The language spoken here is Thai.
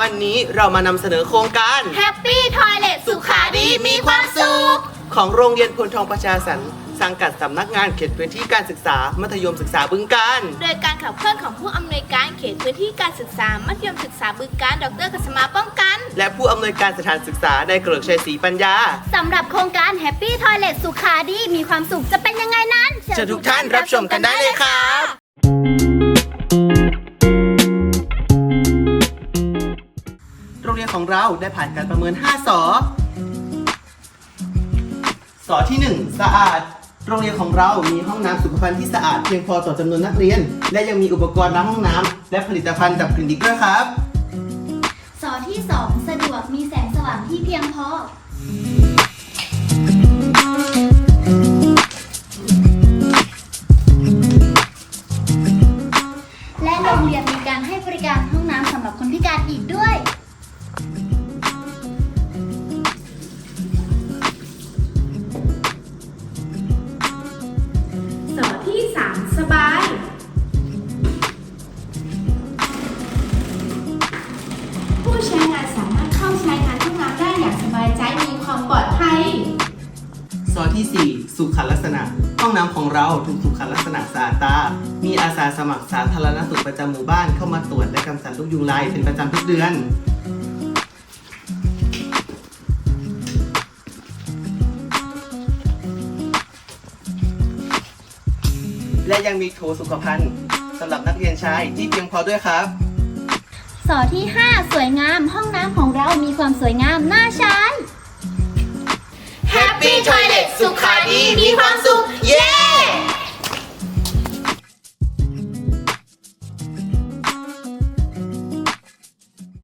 วันนี้เรามานำเสนอโครงการแฮปปี้ทอยเลทสุขาดีมีความสุข ของโรงเรียนพลทองประชาสรรค์สังกัดสำนักงานเขตพื้นที่การศึกษา มัธยมศึกษาบึงการ โดยการขับเคลื่อนของผู้อำนวยการเขตพื้นที่การศึกษา มัธยมศึกษาบึงการ ดรกัสมาป้องกัน และผู้อำนวยการสถานศึกษาได้เกริกชัยศรีปัญญา สำหรับโครงการ Happy Toilet สุขาดีมีความสุขจะเป็นยังไงนั้นเชิญทุกท่านรับชมกันได้เลยครับ ของเราได้ผ่านการประเมิน 5 สอ สอที่ 1 สะอาด โรงเรียนของเรามีห้องน้ำสุขภัณฑ์ที่สะอาดเพียงพอต่อจำนวนนักเรียน และยังมีอุปกรณ์ล้างห้องน้ำและผลิตภัณฑ์ดับกลิ่นอีกด้วยครับ สอที่ 2 สะดวกมีแสงสว่างที่เพียงพอ และโรงเรียนมีการให้บริการห้องน้ำสำหรับคนพิการอีกด้วย ที่ 4 สุขลักษณะ ห้องน้ำของเราถูกสุขลักษณะสะอาดตา มีอาสาสมัครสาธารณสุขประจำหมู่บ้านเข้ามาตรวจและกำจัดลูกยุงลายเป็นประจำทุกเดือน และยังมีโถสุขภัณฑ์สำหรับนักเรียนชายที่เพียงพอด้วยครับ สอที่ 5 สวยงาม ห้องน้ำของเรามีความสวยงามน่าใช้ แฮปปี้ทอยเลทสุขาดีมีความ